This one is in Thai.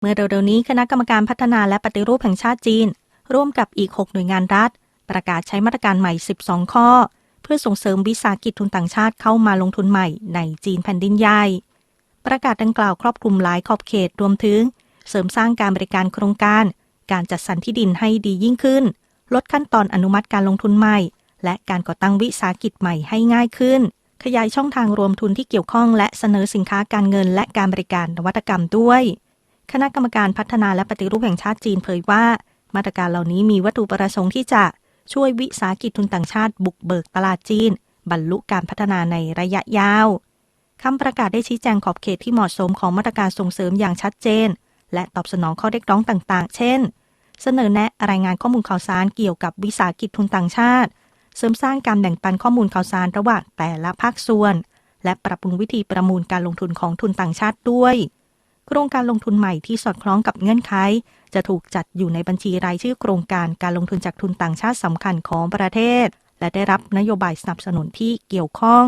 เมื่อเร็วๆนี้คณะกรรมการพัฒนาและปฏิรูปแห่งชาติจีน ร่วมกับอีก 6 หน่วยงานรัฐ ประกาศใช้มาตรการใหม่ 12 ข้อ เพื่อส่งเสริมวิสาหกิจทุนต่างชาติเข้ามาลงทุนใหม่ในจีนแผ่นดินใหญ่ ประกาศดังกล่าวครอบคลุมหลายขอบเขตรวมถึง เสริมสร้างการบริการโครงการ การจัดสรรที่ดินให้ดียิ่งขึ้น ลดขั้นตอนอนุมัติการลงทุนใหม่ และการก่อตั้งวิสาหกิจใหม่ให้ง่ายขึ้น ขยายช่องทางรวมทุนที่เกี่ยวข้อง และเสนอสินค้าการเงินและการบริการนวัตกรรมด้วย คณะกรรมการพัฒนาและปฏิรูปแห่งชาติจีนเผยว่า มาตรการเหล่านี้มีวัตถุประสงค์ที่จะช่วยวิสาหกิจทุนต่างชาติบุกเบิกตลาดจีน บรรลุการพัฒนาในระยะยาวคำประกาศได้ชี้แจงขอบเขตที่เหมาะสมของมาตรการส่งเสริมอย่างชัดเจน และตอบสนองข้อเรียกร้องต่าง ๆ เช่น เสนอแนะรายงานข้อมูลข่าวสารเกี่ยวกับวิสาหกิจทุนต่างชาติ เสริมสร้างการแบ่งปันข้อมูลข่าวสารระหว่างแต่ละภาคส่วน และปรับปรุงวิธีประมูลการลงทุนของทุนต่างชาติด้วย โครงการลงทุนใหม่ที่สอดคล้องกับเงื่อนไข จะถูกจัดอยู่ในบัญชีรายชื่อโครงการการลงทุนจากทุนต่างชาติสำคัญของประเทศ และได้รับนโยบายสนับสนุนที่เกี่ยวข้อง